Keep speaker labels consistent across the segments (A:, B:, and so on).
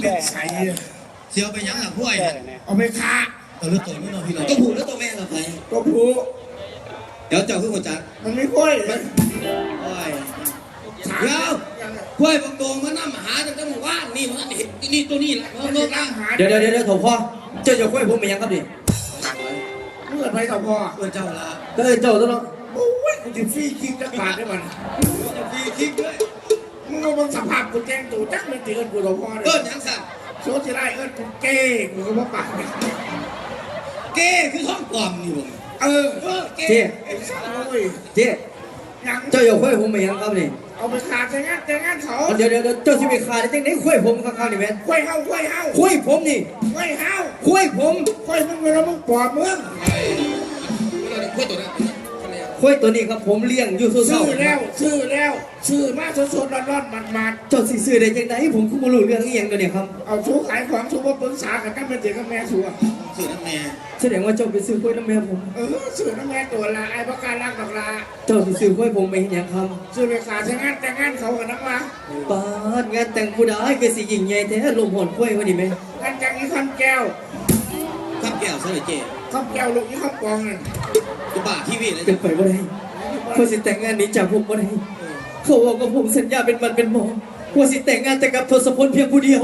A: เล่นใส
B: เสียวไปยังหลังห้วย
C: แก่
B: อะ
C: เนี่ย
A: เอาไปค้า
B: ตัวรถตัวนี้เนาะพี่น้องตัวผู้แล้วตัวแม่เราไป
A: ก็ผู
B: เดี๋ยวเจ้าขึ้นหัวจัก
A: มันไม่ค่อยเลย
B: โอ้ย
A: ถาม
B: เดี๋ยว
A: ยังไง
B: ห้วยบางตรงมันน้ำหาจังจังหมู่บ้านนี่มันเห็นนี่ตัวนี้แหละ
A: มั
B: มันน
A: โล
B: โล
A: ก
B: ก
A: อา
B: อะ
A: หาร
D: เดี๋ยวเดี๋ยวเดี๋ยวเถอะพ่อเจ้าจะคุยผมเป็นยังครับดิ
A: เมื่อไรต่อพ่อ
B: เพื่อเจ้าละ
D: ก็เลยเจ้าตัวเนาะ
A: โอ้ยกูจะฟรีคิกจักบาทได้มัน
B: จะฟรีคิกด้วย
A: มึงเอาบังสภาพกูแจ้งตูจักไม่ตีกันกูต่อพ่อเล
B: เอิ้
A: ย
B: นหยังสั่น
A: โซจะได้เอิ้นกูเก้กูก็ว่าปาก
B: เก้คือท้องกล่อมนี่ผม
A: เออ
B: เออเก้
D: เจ๊
A: ไอ้สัตว์เว้ย
D: เจ๊
A: ยัง
D: เจ้าจะคุยผมเป็นยังครับนี่
A: เอาไปขาดแต่งงานแต่งงานเขา
D: เดี๋ยวเดี๋ยวเดี๋ยวเจ้าสิไปขาดได้จังไหนคุยผมข้างๆนี่แม่น
A: ค่อยเฮาค่อยเฮา
D: คุยผมนี่
A: ค่อยเฮา
D: คุยผม
A: ค่อยมึงเวลามึงปลอดมึง
B: ห้วยตัวนั้นทำไมอะ
D: คุยตัวนี้ครับผมเลี้ยงอยู่สู้
A: ซื้อ
D: ๆ
A: แล้วซื้อแล้วซื้อมาสดๆร้อนๆมันๆ
D: เจ้าสิซื้อได้จังไหนผมก็บ่รู้เรื่องอีหยังตัวนี้ครับ
A: เอาชูขายของชูมาปรึกษากันกันเป็นเด็กกับแม่ชัว
B: สื่อน้ำแม่
D: แสดงว่าเจ้าไปซื้อคุยน้ำแม่ผม
A: เออซื้อน้ำแม่ตัวละไอ้ประการรักดอกละ
D: เจ้าสิซื้อคุยผมไปเฮ็ดหยังครับ
A: ซื้อไปขายแต่งงานแต่งงานเขากันนักวะ
D: ปาดงานแต่งผู้ใดก็สิยิ่งใหญ่แท้ลมหอนคุยว่านี่แม่
A: งานจังอีคำแก้ว
B: ข้ามแก้วซะเลยเจ๊
A: คำแก้วลูกอีคำปองนั่น
B: จะบ้าทีวีเลย
D: เป็นไปบ่ได้เขาสิแต่งงานหนี้จากผมบ่ได้เขาบอกกับผมสัญญาเป็นมันเป็นหมอว่าสิแต่งงานแต่กับทศพลเพียงผู้เดียว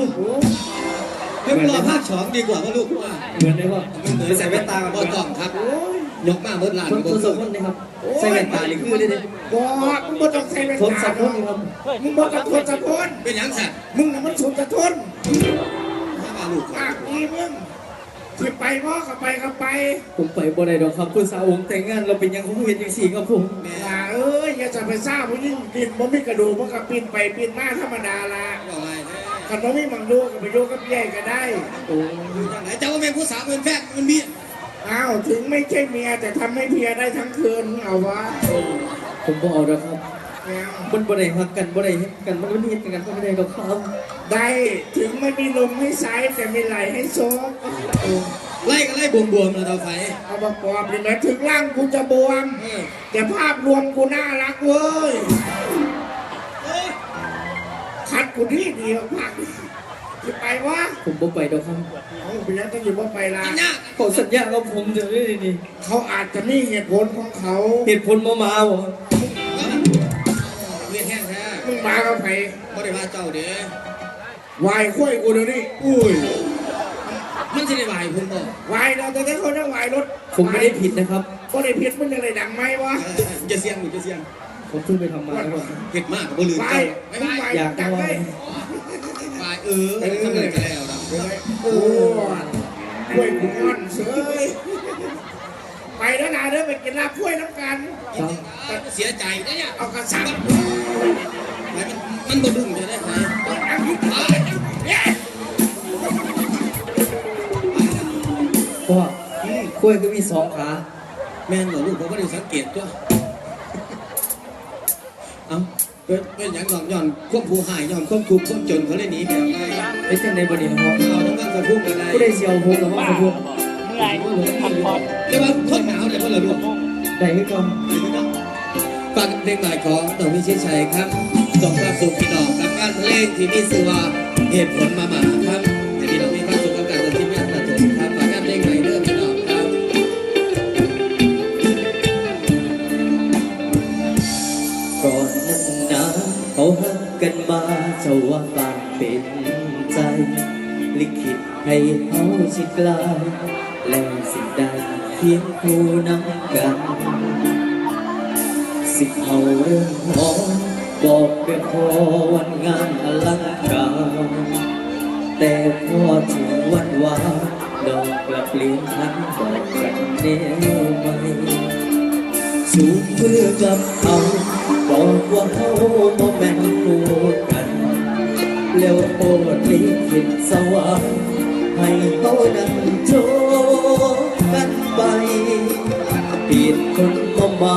B: เดี๋ยวรอภาคสองดีกว่าว่าลูกว่า
D: เหมือนได้ป่ะไปใส่แว่นตากัน
B: บอ
D: ก่อน
B: ต้องครับยกมาเมื่อลาน
D: ทศทศพลนะครับใส่แว่นตานี่คือได้เด้
A: บอกมึงบ่ต้องใส่เป็น
D: ทศ
A: ขา
D: พลครับ
A: มึงบ่ต้องทนสะพน
B: เป็นหยังสัตว์
A: มึงน่ะมันสูงสะทน
B: ถ้ามาลูก
A: ปากดีมึง ที่ไปพ่อก็ไปก็ไป
D: ผมไปบ่ได้ดอกครับผู้สาวองค์แต่งงานเราเป็นหยังเขาเห็นจังซี่ครับผม
B: แม่
A: อย่าเอ้ยอย่าจะไปซ่าผู้ยิ่งดินบ่มีกระดูกมันก็ปีนไปปีนมาธรรมดาละ
B: บอกไงแท้
A: คันบ่มีหมังดูก็ไปดูกับใหญ่ก็ได้
D: โอ้
B: อยู่จังไหนเจ้าว่าแม่ผู้สาวเป็นแฟนมันมี
A: อ้าวถึงไม่ใช่เมียแต่ทำให้เพลียได้ทั้งคืนเอาวะ
D: ผมบ่เอาดอกครับ
A: เนี่ย
D: มันบ่ได้ฮักกันบ่ได้เฮ็ดกันมันบ่เฮ็ดกันก็ไม่ได้ดอกครับ
A: ได้ถึงไม่มีลมให้สายแต่มีไหลให้โซก
B: ไล่กันไล่บวมๆแล้วเราไฟ
A: เอามาปอบเลยนะถึงร่างกูจะบวม
B: เออ
A: แต่ภาพรวมกูน่ารักเว้ย
B: โอ้ย
A: คัดกูที่ดีมากจะไปวะ
D: ผมบ่ไปดอกครับ
A: เอาไปยังต้องอยู่ว่าไปละ
B: กินยาก
D: ขอสัญญากับผมเดี๋ยวนี้นี่
A: เขาอาจจะมีเหตุผลของเขา
D: เหตุผลมามาบ่
B: เวียนแห้
A: มากับใคร
B: บ่ได้ว่าเจ้าเด้อ
A: วายคุ้ยกูเดี๋ยวนี้
B: อุ้ยมันจะได้ไหวผมบอก
A: วายเราแต่ถ้าเขาจะวายรถ
D: ผมไม่ได้ผิดนะครับ
A: ก็ได้ผิดมันอะไรดังไหมวะ
B: จะเสียงหรือจะเสียง
D: ผมเพิ่งไปทำมาแล้ว
B: เผ็ดมากบ่ลืม
A: วา
B: เจ้ายไม่ไหวา
A: ย
D: อยาก
A: ดังไหม
B: ไหวเออทำเลยกันแล้วนะ
A: โอ้ยคุ้ยกูงอนเสยไปแล้วนะเด้อไปกินลาบคุ้ยน้ำกัน
B: เสียใจนะเนี่ย
A: เอากระสับ
B: ไหมันมันบ่ดุ้งจะได้ไหม
A: อันนี้เนี่ย
D: เพราะว่าคุยก็มีสองขา
B: แม่นเหรอลูกผมก็ได้สังเกตตัวเอ้าเป็นเป็นอย่างหลอกย่อนควบผู้หายย่อนควบทุกข์ควบจนเขาเลยหนีแบบไง
D: ไม่ใช่ในบดีนะครับ
B: เราต้องการจะพูดกันได้
D: ผู้ใดเสียวผมกับว่าผม
C: เมื่อไหร่พักผ่อน
B: เรียกว่าทนหนาวเนี่ยเพื่อนเราลูก
D: ได้ให้ก่อน
B: ฟังเพลงใหม่ของต่อมิชิดชัยครับ ส่งความสุขพี่น้องกับการเพลงที่มีชื่อว่าเหตุผลมาหมาครับให้พี่น้องมีความสุขกับการดนตรีแม่ประจบครับฝากงานเพลงใหม่เด้อพี่น้องครับ
D: ก่อนนั้นนะเขาหักกันมาเจ้าว่าปานเป็นใจ ลิขิตให้เขาชิดกลายแล้วสิ่งใดเพียงคู่นำกัน สิเขาเรื่องหอม บอกเป็นพอวันงานอลังการแต่พอถึงวันวานดอกกลับเปลี่ยนทันบอกกันแนวใหม่สูงเพื่อกับเขาบอกว่าเขาบ่แม่นคู่กัน แล้วโอดลิขิตสวรรค์ให้เขานั้นโจกันไปเปลี่ยนคนก็มา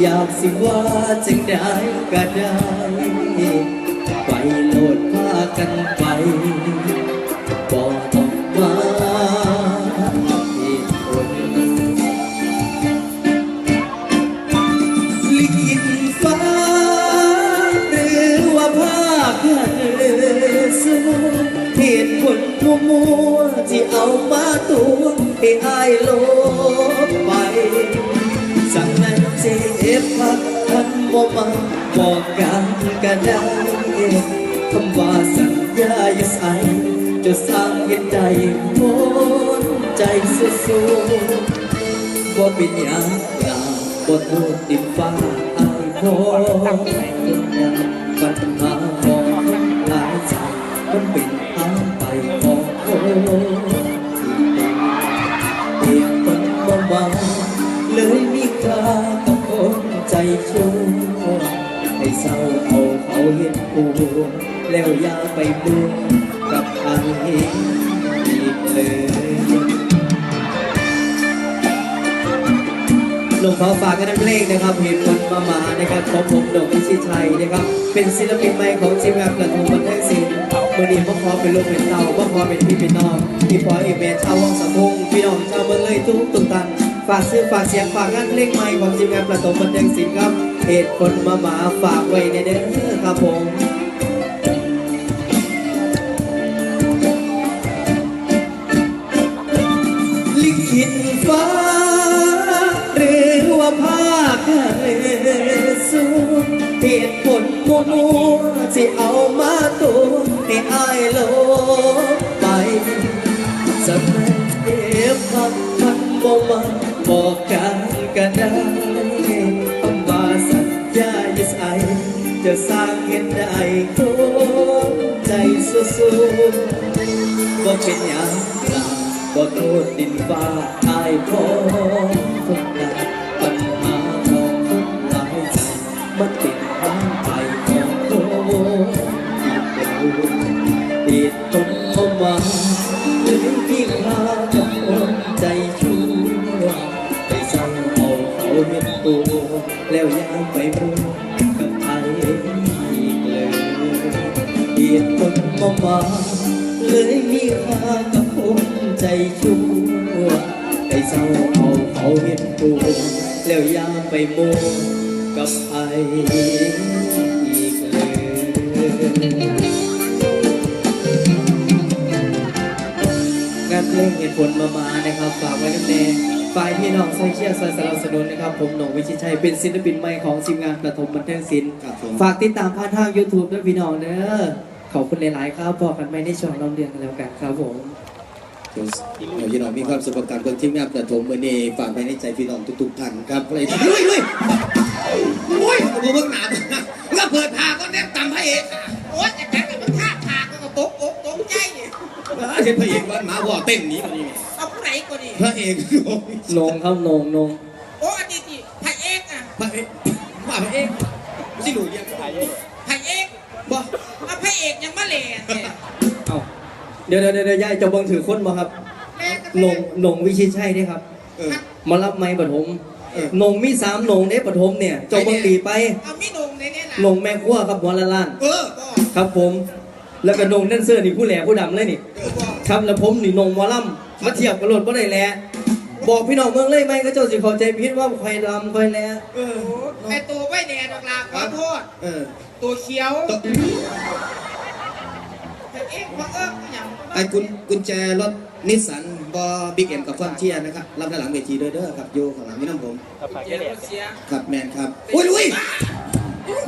D: อยากสิว่าจังได้ก็ได้ ไปโลดพากันไป ใจสู้บ่เป็นหยังลาบ่โทษดินฟ้าอายพอปัญหาของหลายใจมันเป็นทางไปของคนเพียงคนบ่มาเลยมีค่ากับคนใจชั่วให้เศร้าเอาเขาเห็นกูแล้วอย่าไปบูกับใครอีกเลย ลงขอฝากกันเพลงนะครับเหตุผลมามานะครับของผมดอกพิชิตชัยนะครับ เป็นศิลปินใหม่ของทีมงานกระทงบันเทิงศิลป์วันนี้พ่อขอเป็นลูกเป็นเต่าพ่อขอเป็นพี่เป็นน้องพี่พอเอเมนชาววังสะพงพี่น้องชาวเมืองเลยทุกตุกตันฝากซื้อฝากเสียงฝากงานเพลงใหม่ของทีมงานประตมบันเทิงศิลป์ครับเหตุผลมาหมาฝากไว้ในเด้อครับผม ผลมัวมัวๆที่เอามาตัวให้อายโลไปสมัยเก็บพักมันบ่มาบอกกันก็ได้คำว่าสัญญาอย่าใส่จะสร้างเห็นได้ทุกใจสู้ๆบ่เป็นหยังล่ะบ่โทษดินฟ้าอายพอ ลเข้ามาหรือพี่พากับคนใจชั่วไปเศร้าเอาเขาเห็นตัวแล้วยังไปพูดกับใครอีกเลยเหตุผลเข้ามาเลยมีค่ากับคนใจชั่วไปเศร้าเอาเขาเห็นตัวแล้วยังไปมูกับใครอีกเลย งานเพลงเหตุผลมามานะครับฝากไว้น้ำแน่ฝ่ายพี่น้องโซเชียลสนับสนุนนะครับ ผมหนงวิชิตชัยเป็นศิลปินใหม่ของทีมงานประถมบันเทิงศิลป์
B: ครับผม
D: ฝากติดตามผ่านทาง YouTube ด้วยพี่น้องเด้อขอบคุณหลายๆครับพอกันไม่ได้ช่วงเราเรียนกันแล้วกันครับผม
B: เดี๋ยวพี่น้องมีความสุขกับการเบิ่งทีมงานประถมมื้อนี้ฝากไว้ในใจพี่น้องทุกๆท่านครับอะไรที่เฮ้ยเฮ้ยโอ้ยดูเบิ่งหนาก็เปิดพาก็แนบตำพระเอก
E: โอ๊ยแต่แเห็
B: นพระเอกวันหมาบ่อเต้นหนี้มานี่
E: เอาผู้ไหนก็ดี
B: พระเอก
D: นงครับนงนง
E: โอ้อันนี้ที่พระเอกอะ
B: พระเอกว่าพระเอกสิหนูเรียกพระเอก
E: พระเอก
B: บ่
E: เอาพระเอกยังมาเล่นเนี่ย
D: เอ้าเดี๋ยวเดี๋ยวเดี๋ยวยายจะบังถือคนมาครับ
E: เล่นกัน
D: นงนงวิชิตชัยนี่ครับ
B: เออ
D: มารับไม้ปฐม
B: เออ
D: นงมีสามนงเด้ปฐมเนี่ยเจงบังตีไป
E: เอามินงในเนี่ยนะ
D: นงแม่ขั้วครับหัวละล้าน
B: เออ
E: ก็
D: ครับผม แล้วก็นงแดนเซอร์นี่ผู้แหล่ผู้ดำเลยนี่
E: ก็
D: ครับแล้วผมนี่นงหมอลำมาเทียบกับรถบ่ได้แหละบอกพี่น้องเมืองเลยไหมก็เจ้าสิเข้าใจผิดว่าใครลำใครแหละ
B: เออ
E: ไอตัวไว้แดดดอกลาขอโทษ
B: เออ
E: ตัวเขียว
B: ต่อ
E: พระเอกพระเอิ้งอย่าง
B: ไอ้กุญกุญแจรถนิสสันบอบิ๊กเอ็มกับฟอนเชียนะครับรับด้านหลังเวทีด้วยเด้อครับโยข้างหลังนี่น้ำผม
E: เจียรถเสีย
B: ครับแมนครับอุ้ยอุ้ย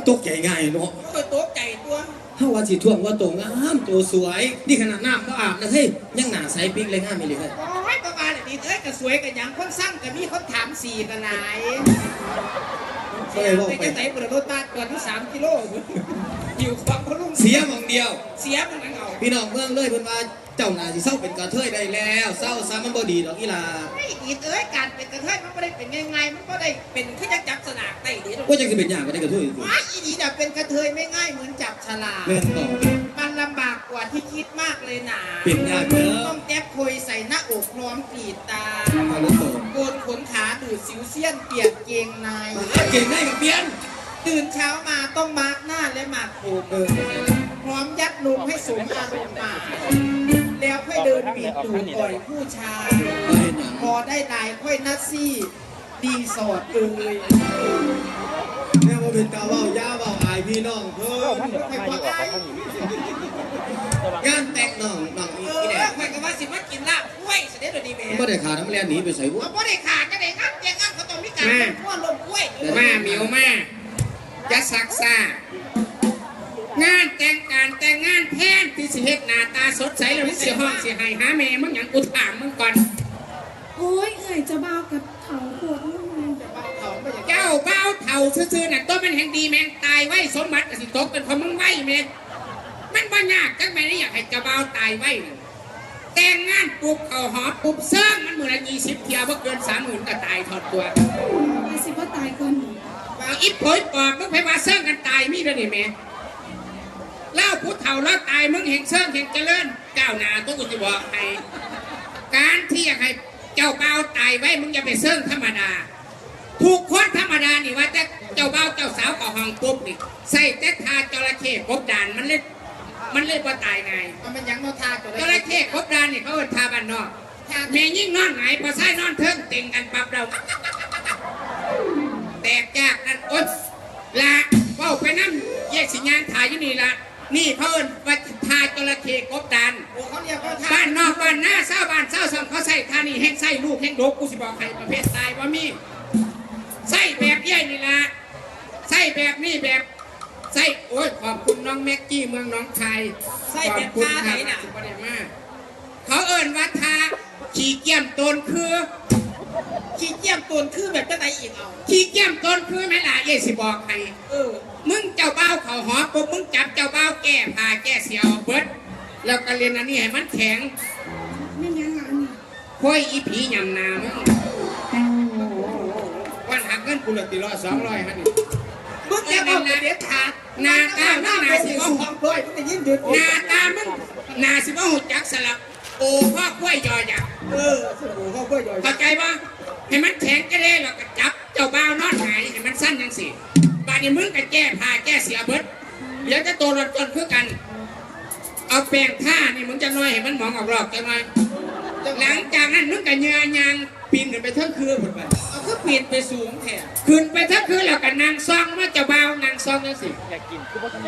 B: ตกใจง่ายเนาะ
E: ก็ไปตกใจตัว
B: ถ้าว่าสีท่วงว่าตัวงามตัวสวย นี่ขนาดน้ำก็อาบนะเฮ้ยยังหนาใสปิ๊กเลยงามไม่เลยเฮ้ย
E: โอ้ยประมาณนี้เอ้ยก็สวยกันอย่างคนสร้างก็มีคนถามสี่กันหลายเสียไปจะไหนบนรถบ้านก่อนที่สามกิโลอยู่ความพลุง
B: เสียหมองเดียว
E: เสียมันนังเอา
B: พี่น้องเมืองเลยเพิ่นว่า เจ้าหน้าสิเศร้าเป็นกระเทยได้แล้วเศร้าซะมันบ่ดีดอกอีหลา
E: ไม่อีดเอ้ยการเป็นกระเทยมันไม่ได้เป็นง่ายๆมันก็ได้เป็นขึ้นจักสลากได้ดีหรอก
B: ว่าจังสิเป็นอย่างก็ได้กระเทยอยู่
E: ว้ายอีดีน่ะเป็นกระเทยไม่ง่ายเหมือนจับฉลาก
B: แม่นบอก
E: มันลำบากกว่าที่คิดมากเลยหนา
B: เป็นยากเด้อ
E: ต้องแจ๊บคุยใส่หน้าอกพร้อมกรีดตา
B: เอาลูกโต
E: โกนขนขาดูดสิวเซียนเปียกเกงใน
B: เก่งได้กับเปลี่ยน
E: ตื่นเช้ามาต้องมาร์กหน้าและมาร์กผม
B: เออ
E: พร้อมยัดนมให้สมอารมณ์มา แล้วค่อยเดินบีบดูก่อยผู้ชายพอได้ลายค่อยนัดซี่ดีสอดเอ่ย
B: แม่ว่าเป็นตาเว้ายาเว้าอายพี่น้องเพิ่น
E: ใครว่าไอ้
B: งานแต่งน้องน้องอี
E: เอ
B: อีแด
E: องข่อยก็ว่าสิมากินลาบกล้วยเสด็จดีแม่
B: ไม่ได้ขาดน้ำเลียนหนีไปใส่วุ้
E: ว่าบ่ได้ขาดจะได้งับยังงับเขาต้องมีการเป็นขั้วลมกล้วย
F: มาเหมียวแมาจะสักซ่า งานแต่งการแต่งงานแทนที่สิเฮ็ดหน้าตาสดใสแล้วสิห้องสิให้หาแม่มึงหยังกูถามมึงก่อน
G: โอ้ยเอ่ยจะเบากับเขาปวดมากเลย
E: เบาเขาไม่อยาก
F: เจ้าเบ้าเถ่าซื่อๆน่ะตัวมันแห่งดีแมงตายไว้สมบัติก็สิตกเป็นของมึงไว้แม่มันบ่ยากจังแม่ได้อยากให้เจ้าเบ้าตายไว้น่ะแต่งงานปุ๊บเขาหอปุ๊บเซิงมันมือละยี่สิบเที่ยวบ่เกินสามหมื่นก็ตายถอดตัว
G: ไอ้สิว่าตายก่อนหนู
F: เอาอิบโผยปอบมึงไปว่าเซิงกันตายมีด้วยนี่แม่ เล่าผู้เฒ่าแล้วตายมึงเห็นเซิงเห็นเจริญก้าวหน้าตัวกูจะบอกให้การที่อยากให้เจ้าเบ่าวตายไว้มึงอย่าไปเซิงธรรมดาถูกคนธรรมดานี่ว่าแต่เจ้าเบ่าวเจ้าสาวกับห้องปุ๊บนี่ใส่แต่ทาจระเข้กบดานมันเลยมันเลยว่าตายไง
E: เอามันยังมาทาตัว
F: จระเข้กบดานนี่เขาเอินทาบ้านนอกแม่ยิ่งนอนไหนพอใส่นอนเทิงเต็งกันปับเราแตกจากกันอดละเว่าไปน้ำแยกสิญญาณถ่ายอยู่นี่ละ นี่เขาเอินว่าทาจระเข้กบดาน
E: โอ้เขาเรียกว่าทา
F: บ้านนอกบ้านหน้าเศร้าบ้านเศร้าซ่อมเขาใส่ท่านี่แห้งใส่ลูกแห้งโดกกูสิบอกใครประเภทตายว่ามีใส่แบบเย่ยนี่ละใส่แบบนี้แบบใส่โอ้ยขอบคุณน้องแม็กกี้เมืองหน้องคาย
E: ใส่แบบ
F: ขอบคุณ
E: ทาไหน
F: ครับ
E: น่ะ
F: สุประเดชมากเขาเอินว่าทาขี่เกียมตนคือ
E: ขี้เกียจตัวคือแบบจะไหนอีกเอา
F: ขี่เกียมตนคือแม่ล่ะเย่สิบอกใคร
E: เออ
F: มึงเจ้าเบ้าเขาหอปุ๊บมึงจับเจ้าเบ้าแก้ผ้าแก้เสียวเบิดแล้วก็เรียนอันนี้ให้มันแข็ง
G: ไม่ยังอะนี่
F: ค่อยอีผียำนามึงวันหักเงินกูเหลือตีร้อยสองร้อยฮะนี่
E: มึงจะเอาไปเด็ดขาด
F: หน้าตามึงหน้าสิ
E: สิ
F: บ่
E: ว่าของด้วยมึงจะยิ่งดืด
F: หน้าตามึงหน้าสิบ่หุจักสลับโอ้พ่อกล้วยยอยักษ์
E: เออสบู่เขาก็ย่อย
F: เข้าใจป่ะให้มันแข็งก็ได้แล้วก็จับเจ้าบ้าวนอนหงายให้มันสั้นยังสิ บานี้มึงก็แก้ผ้าแก้เสียเบิดเดี๋ยวจะโตรถจนคือกัน เอาแป้งท่านี่มึงจะน้อยให้มันหมองออกหลอกจะน้อยหลังจากนั้นมึงก็เยือยางปีนขึ้นไปเทั้งคืนหมดไป
E: เอาคือปีนไปสูงแท้
F: ขึ้นไปทั้งคืนแล้วก็นนางซองมาเจ้าบ่าวนางซองจังสิ
C: อยากกิน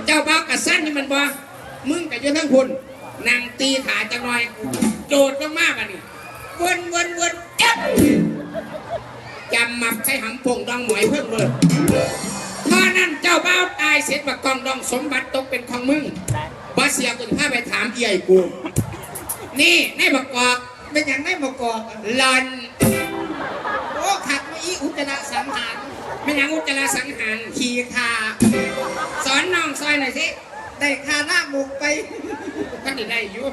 F: เจ้าบ่าวกับสั้นนี่มันบ่มึงกับอยู่ทั้งคุณนางตีขาจังหน่อย โจดมากๆอะนี่วนวนวนจับจำมับใช้หำพงดองหมอยเพิ่งเลยเพราะ นั้นเจ้าบ่าวตายเสร็จบักกองดองสมบัติตกเป็นของมึงบ่เสียกูจะพาไปถามเอี่ยกู นี่ในบักกอก
E: เป็นอย่างได้มากอกอะ
F: หลอน
E: โอ้ขัดมาอีอุจจาระสังหาร
F: ไม่ยังอุจจาระสังหาร
E: ขี่ขา
F: สอนน้องซอยหน่อยสิ
E: ได้คาหน้ามุกไป
F: ท่านได้ได้อยู่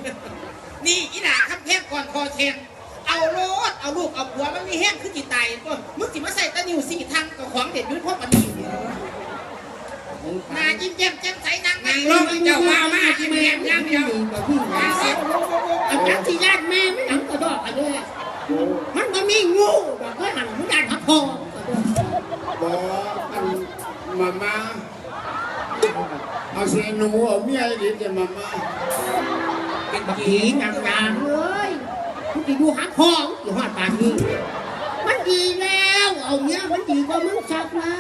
E: นี่อีหน่าคำแพงก่อนคอแทงเอาโลดเอาลูกเอาผัวมันมีแห้งคือกี่ตายก็มึงสิมาใส่ตะนิวสี่ทางกับของเด็ดยุทธพ่อปนีเนี่ ยนายิ้มแย้มแจ่มใสนาง
F: นางลงเจ้าบ่าวมาที่แม่ย่างเดียวนางสิ
H: อันนั้นที่ญาติแม่ไม่หนังกระดอกกันเลยมันก็มีงูแบบว่าหันมันดันทับพอ
A: บอกอันมามาเอาเสียหนูเอาเมียดีจะมามา
H: เป็นผีนางยางเลยมันจะดูหักพออยู่หอดปากนี้มันดีแล้ว เอาเนี้ยมันดีกว่ามึงสักนะ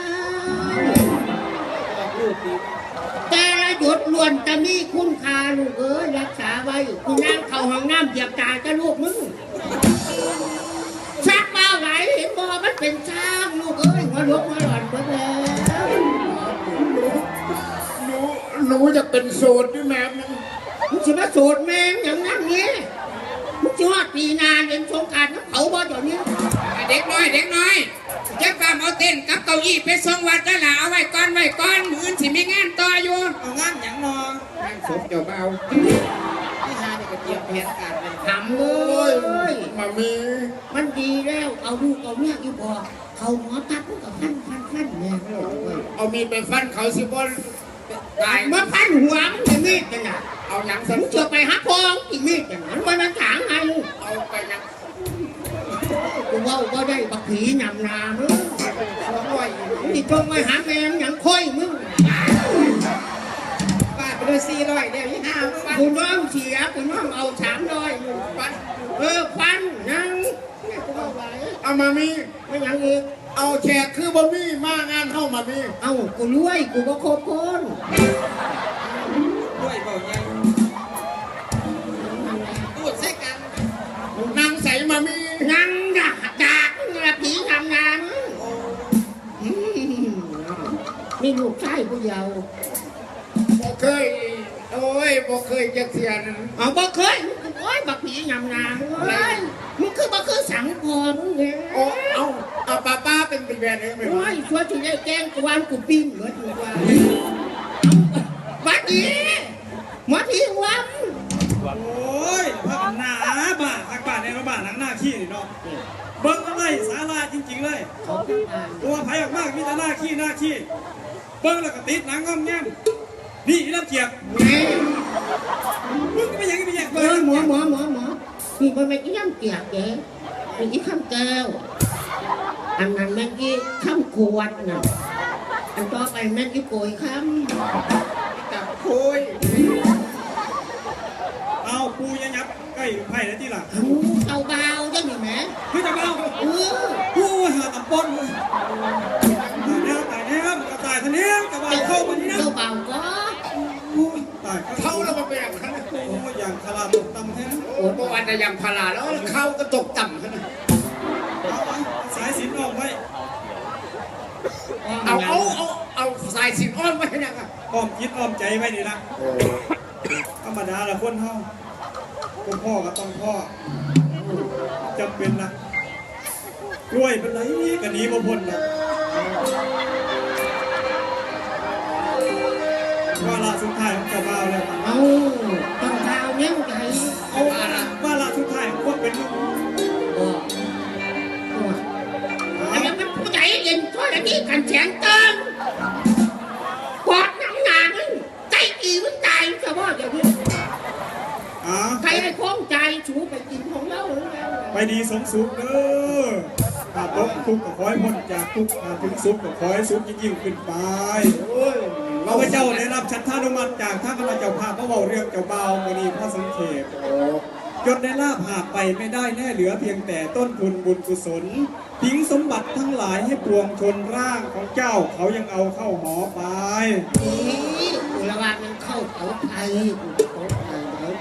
H: แต่ละหยดล้วนจะมีคุณค่าลูกเอ้ยรักษาไว้คุณนั่งเข้าห้องน้ำเหยียบตาจะลูกมึงชักมาไหลเห็นบอมันเป็นช้างลูกเอ้ยหัวลุกหัวหลอนหมดแล้ว
A: หนูหนูจะเป็นโสดด้วยแม่มึง
H: มึงจะมาสูตรแมงอย่างนั้นเนี่ยมึงจะว่าปีนาเรียนสงกรารน้ำเขาบ่เดี๋ยวนี้
F: เด็กน้อยเด็กน้อยจะฟามเอาเต้นกับเก้าอี้ไปส่งวัดแล้วล่ะเอาไว้ก่อนไว้ก่อนมืออื่นสิมีงานต่ออยู่
E: เอางานอย่างนอง
F: งานศพเจ้าเบา
E: ที่หาเนี่ยก็เตรียมแผนการเป็น
H: ทำเล
A: โอ้ย
H: ย
A: มามี
H: มันดีแล้วเอาลูกเอาเมียอีพอเขาหมอตัดมันก็พันพันพันแม่เลย
A: เอามีดไปฟันเขาสิบน
F: ตาย
H: มาพันหัวมันจะมีดกันน่ะ
A: เอาหนังสัน
H: มึงจะไปหาพองอีมีดกันมันไปมันถางไง
A: เอาไปหนัง
H: กูว่าก็ได้บักผีนำนามึง
E: สองร้อย
H: มึงจะจงไปหาแมงอย่างค่อยมึง
E: บาทไปเลยสี่ร้อยเดี๋ยวยี่ห้าฟัน
H: กูน้องเสียกูน้องเอาสามร้อยมึง
E: ฟัน
H: เออฟันนังเนี่ยกูว่าไหว
A: เอามามี
H: ไม่ยังอีก
A: เอาแขกคือบ่มีมางานเข้ามามี
H: เอ้ากูรวยกูก็ครบคน
E: ด้วยเบาใหญ่
H: ลูกชายผู้เดียว
A: บ่เคย โอ้ยบ่เคยจะเทียน
H: เอาบ่เคยมึงโอ้ยบักผียำนาเอ้ยมึงคือบ่คือสังพรมึงเนี่ย
A: โอ้เอาเอาป้าป้าเป็นเป็นแบรนด์เลยไหม
H: โอ้
A: วะ
H: ยชัวร์ที่ได้แกล้งกวนกูปิ้งเหมือนกูว่าบัดนี้หมอที่วัง
I: โอ้ยพักหนาบ้าพักบ้านในบ้านหนังหน้าขี้นี่เนาะเบิ้งอะไรสาราจริงๆเลย
H: เขาจะอ่าน
I: ตัวไผ่ออกมากมีแต่หน้าขี้หน้าขี้เบิ้งแล้วก็ติดหนังงอมแงมนี่อีรับเกียบ
H: แม่
I: มึงก็ไม่อยังไม่อยาก
H: เอ
I: เบิ้
H: องหมอหมอหมอหมอนี่มันไม่กี่ย่ำเกียกเด้มันกี่ข้ามแก้วอันนั้นแม่งกี่ข้ามขวดน่ะอันต่อไปแม่งกี่โกยข้าม
A: จับคุย
I: เอาปูยันยับใกล้ไผ่แล้วที่หลัง
H: เอาเบาจังหนิแม่
I: คือจะเบา
H: เออ
I: ปูหาตำปน เเขา
A: แล้วมาเป็นอย่างนั้น
I: โอ้ยอย่างคาราตกตำแท้
A: โอ้เมื่อวันจะยำพาราแล้วเข้าก็ตกต่ำขนาด
I: เอาเอาสายสินออกไว้
A: เอาเอาเอาเอาสายสินอ้อนไว้ยังอะ
I: อ้อมคิดอ้อมใจไว้นี่ละ
A: โอ้
I: ธรรมดาละคนเฮาคุณพ่อก็ต้องพ่อจำเป็นนะกล้วยเป็นไรก็หนีบ่พ้นหร ว่าละสุดท้ายของเจ้าบ่าวแล้ว
H: เอาต้องเท้าเนี้ยใจ
I: เอาว่าละว่าละสุดท้ายของคนเป็นลูก
H: บอกอันนั้นมันผู้ใหญ่เย็นช่วยอันนี้กันแฉงเติมกอดหนังหนามึงใจอีมึงตายจะว่าอย่างนี้
I: อ่า
H: ใครให้คล้องใจชูไปกินของเราแล้ว
I: ไปดีสมสุขเด้อถ้าตกทุกข์ก็ขอให้พ้นจากทุกข์ถ้าถึงสุขก็ขอให้สุขยิ่งขึ้นไป
A: โอ้
I: เราพระเจ้าได้รับชันทานุมัติจากท่านพระเจ้าภาพระเบาเรื่องเจ้าเบาวมณีพระสังเขป
A: โอ้
I: ยศได้ลาภหากไปไม่ได้แน่เหลือเพียงแต่ต้นทุนบุญกุศลทิ้งสมบัติทั้งหลายให้ปวงชนร่างของเจ้าเขายังเอาเข้าหอไป
H: นี่อุลวามันเข้าเขาไทย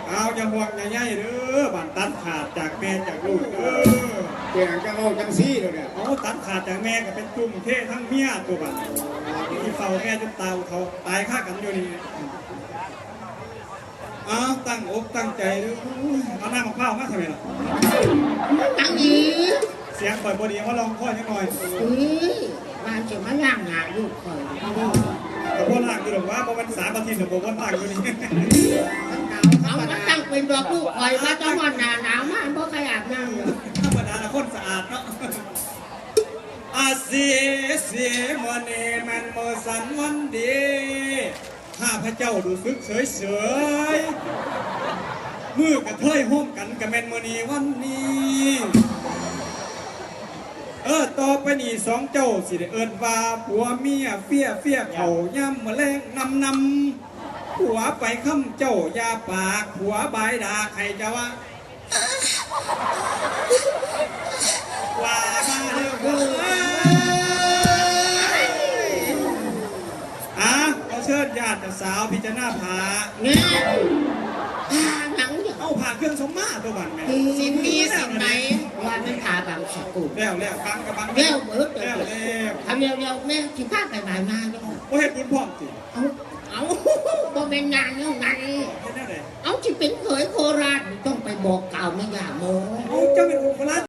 H: เอา
I: อย่าห่วงอย่าใยเด้อบันตัดขาดจากแม่จากลูกเด้อ
A: เปลี่ยนจังโลจังซี่เลยเนี่ย
I: เอาตัดขาดจากแม่ก็เป็นจุ่มเททั้งเมียตัวบัด ที่เฝ้าแม่จนตาเขาตายฆ่ากันอยู่นี่เอาตั้งอกตั้งใจเด้อเอาหน้ามะพร้าวมาทำไมล่ะ
H: ตั้งยี
I: เสียงปล่อยบอดีว่าลองข้อยังหน่อย
H: นี่บ้านจะมาย่างงานลูกคอย
I: แต่พ่อล่างอยู่หรอกว่าเพราะมันสามอาทิตย์แต่ผมว่าล่างอยู่นี่
H: เอามาตั้งเป็นดอกลูกคอยมาจะวันหนาหนาวมากเพราะ
I: สียเสียมันเมันโมสันวันดีข้าพระเจ้าดูซึกเฉยเฉยมือกระเทยห้มกันกับแมนมณีวันนี้ เออต่อไปนี่สองเจ้าสิได้เอิ้นว่าผัวเมียเฟี้ยเฟี้ยเขาย่ำมะแรงนำนำผัวไปค้ำเจ้ายาปากผัวบายดาใครจะว่าว่ามาเด้อเด้อ เชิญญาติสาวพิจารณาผา
H: เนี่ยอ่าหนังเนี่ย
I: เอาผ่าเครื่องสมมาตัวบันแม่
H: สินมีสินไหนว่ามันขาบางสกุล
I: แล้วแล้วฟังกับฟัง
H: เร็วเบิดเล
I: แล้ว
H: ย
I: แล้ว
H: ทำเร็วๆแม่ที่พาไปบ่ายมาแล้ว
I: โอ้เฮ็ดบุญพร้อมสิ
H: เอาเอาบ่เป็นงานเนาะงาน
I: เฮ็ดได้เลย
H: เอาที่เป็นเขยโคราชต้องไปบอกกล่าวแม่ย่าโม
I: เอาเจ้าเป็นคนโคราช